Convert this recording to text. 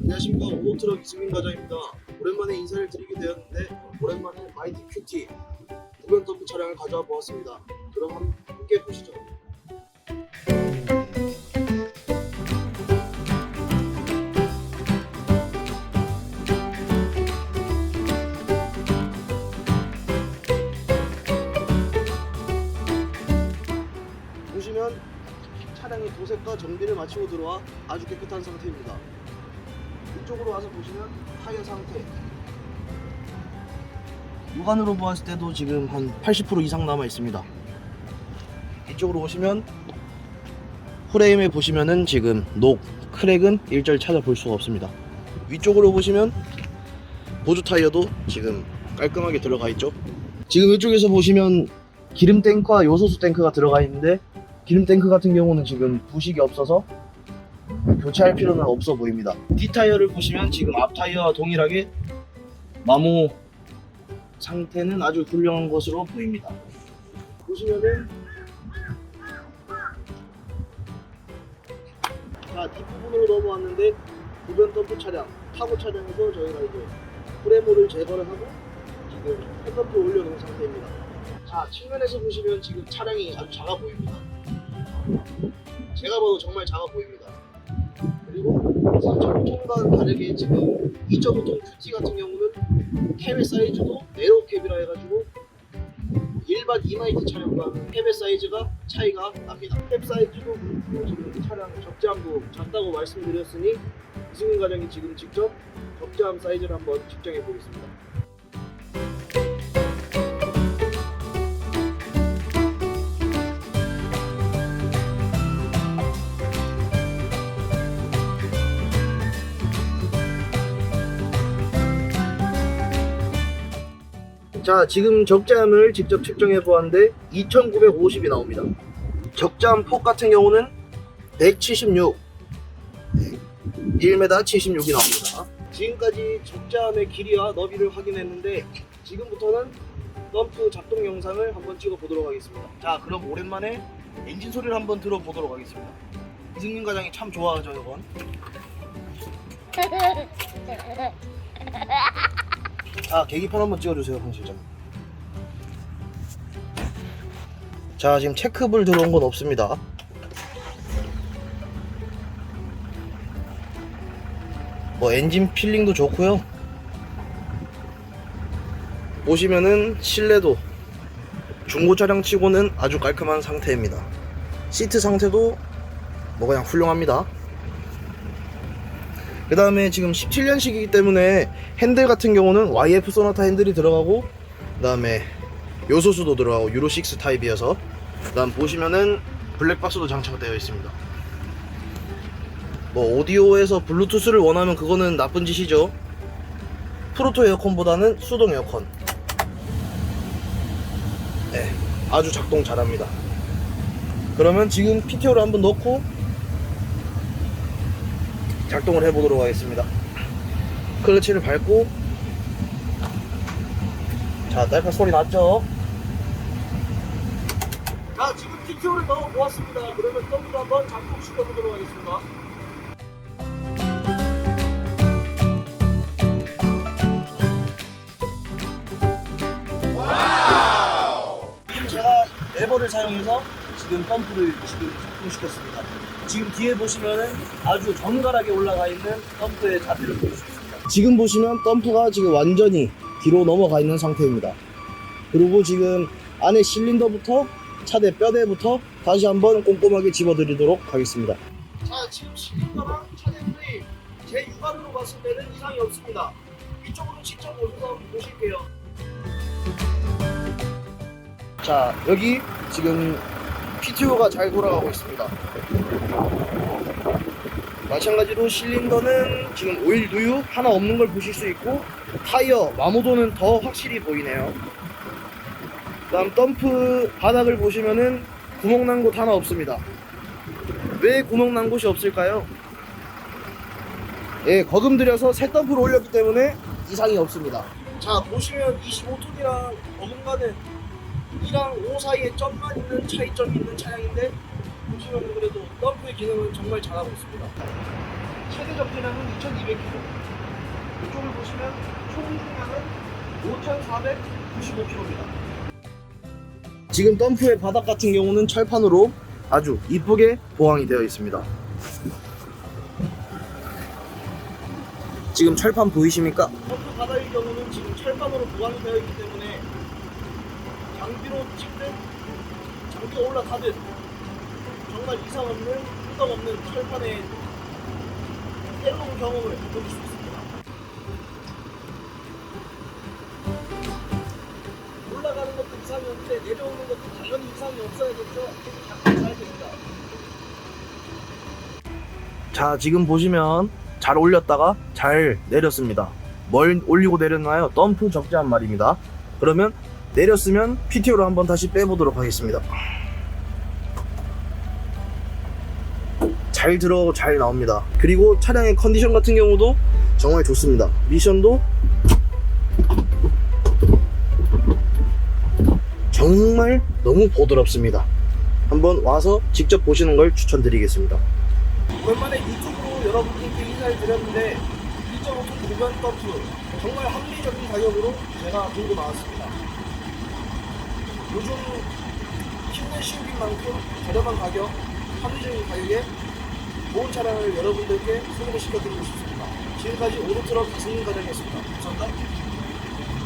안녕하십니까 오토트럭 이승민 과장입니다. 오랜만에 인사를 드리게 되었는데 오랜만에 마이티 큐티 구변 덤프 차량을 가져와 보았습니다. 그럼 함께 보시죠. 도색과 정비를 마치고 들어와 아주 깨끗한 상태입니다. 이쪽으로 와서 보시면 타이어 상태. 육안으로 보았을 때도 지금 한 80% 이상 남아 있습니다. 이쪽으로 오시면 프레임에 보시면은 지금 녹, 크랙은 일절 찾아볼 수가 없습니다. 위쪽으로 보시면 보조 타이어도 지금 깔끔하게 들어가 있죠. 지금 이쪽에서 보시면 기름 탱크와 요소수 탱크가 들어가 있는데 기름 탱크 같은 경우는 지금 부식이 없어서 교체할 필요는 없어 보입니다. 뒷타이어를 보시면 지금 앞타이어와 동일하게 마모 상태는 아주 훌륭한 것으로 보입니다. 보시면은 자 뒷부분으로 넘어왔는데 구변 덤프 차량, 타고 차량에서 저희가 이제 프레모를 제거를 하고 지금 팬덤프를 올려놓은 상태입니다. 자 측면에서 보시면 지금 차량이 아주 작아 보입니다. 제가 봐도 정말 작아 보입니다. 그리고 상처통과는 다르게 지금 2.5톤 QT 같은 경우는 캡의 사이즈도 네로 캡이라 해가지고 일반 이마이트 차량과 캡의 사이즈가 차이가 납니다. 캡 사이즈도 지금 차량 적재함도 작다고 말씀드렸으니 이승민 과장이 지금 직접 적재함 사이즈를 한번 측정해 보겠습니다. 자 지금 적재함을 직접 측정해 보았는데 2950이 나옵니다. 적재함 폭 같은 경우는 176 1m 76이 나옵니다. 지금까지 적재함의 길이와 너비를 확인했는데 지금부터는 덤프 작동 영상을 한번 찍어 보도록 하겠습니다. 자 그럼 오랜만에 엔진 소리를 한번 들어보도록 하겠습니다. 이승민 과장이 참 좋아하죠 이건 자 계기판 한번 찍어주세요 황 실장. 자 지금 체크불 들어온 건 없습니다. 뭐 엔진 필링도 좋고요. 보시면은 실내도 중고 차량 치고는 아주 깔끔한 상태입니다. 시트 상태도 뭐 그냥 훌륭합니다 그 다음에 지금 17년식이기 때문에 핸들 같은 경우는 YF 소나타 핸들이 들어가고 그 다음에 요소수도 들어가고 유로6 타입이어서. 그 다음 보시면은 블랙박스도 장착되어 있습니다. 뭐 오디오에서 블루투스를 원하면 그거는 나쁜 짓이죠. 프로토 에어컨보다는 수동 에어컨. 네 아주 작동 잘합니다. 그러면 지금 PTO를 한번 넣고 작동을 해보도록 하겠습니다. 클러치를 밟고. 자 딸깍 소리 났죠? 자 지금 PTO를 넣어 보았습니다. 그러면 더블 한번 작동시켜 보도록 하겠습니다 레버를 사용해서 지금 펌프를 지금 작동시켰습니다. 지금 뒤에 보시면은 아주 정갈하게 올라가 있는 펌프의 자태를 볼수 있습니다. 지금 보시면 펌프가 지금 완전히 뒤로 넘어가 있는 상태입니다. 그리고 지금 안에 실린더부터 차대 뼈대부터 다시 한번 꼼꼼하게 집어드리도록 하겠습니다. 자, 지금 실린더랑 차대 프레임 제 육안으로 봤을 때는 이상이 없습니다. 이쪽으로 직접 오셔서 보실게요. 자 여기 지금 PTO가 잘 돌아가고 있습니다. 마찬가지로 실린더는 지금 오일 누유 하나 없는 걸 보실 수 있고 타이어 마모도는 더 확실히 보이네요. 그 다음 덤프 바닥을 보시면은 구멍 난 곳 하나 없습니다. 왜 구멍 난 곳이 없을까요? 예 거금 들여서 새 덤프를 올렸기 때문에 이상이 없습니다. 자 보시면 25톤이랑 어긋나는 2랑 5 사이에 점만 있는 차이점이 있는 차량인데 보시면 그래도 덤프의 기능은 정말 잘하고 있습니다. 최대 적재량은 2,200km. 이쪽을 보시면 총 중량은 5,495km입니다. 지금 덤프의 바닥 같은 경우는 철판으로 아주 이쁘게 보강이 되어 있습니다. 지금 철판 보이십니까? 덤프 바닥의 경우는 지금 철판으로 보강이 되어 있기 때문에 장비로 찍든 장비가 올라가든 정말 이상 없는 끄덕 없는 철판의 새로운 경험을 보실 수 있습니다. 올라가는 것도 이상이 없는데 내려오는 것도 당연히 이상이 없어야겠죠. 약간 잘 됩니다. 자 지금 보시면 잘 올렸다가 잘 내렸습니다. 뭘 올리고 내렸나요? 덤프 적재한 말입니다. 그러면 내렸으면 PTO로 한번 다시 빼보도록 하겠습니다. 잘 들어 잘 나옵니다. 그리고 차량의 컨디션 같은 경우도 정말 좋습니다. 미션도 정말 너무 부드럽습니다. 한번 와서 직접 보시는 걸 추천드리겠습니다. 오랜만에 유튜브로 여러분들께 인사를 드렸는데 2.5톤 공간 덤프 정말 합리적인 가격으로 제가 들고 나왔습니다. 요즘 힘든 시국인 만큼 저렴한 가격, 합리적인 가격에 좋은 차량을 여러분들께 소개를 시켜드리고 싶습니다. 지금까지 오토트럭 승인 과장이었습니다. 감사합니다.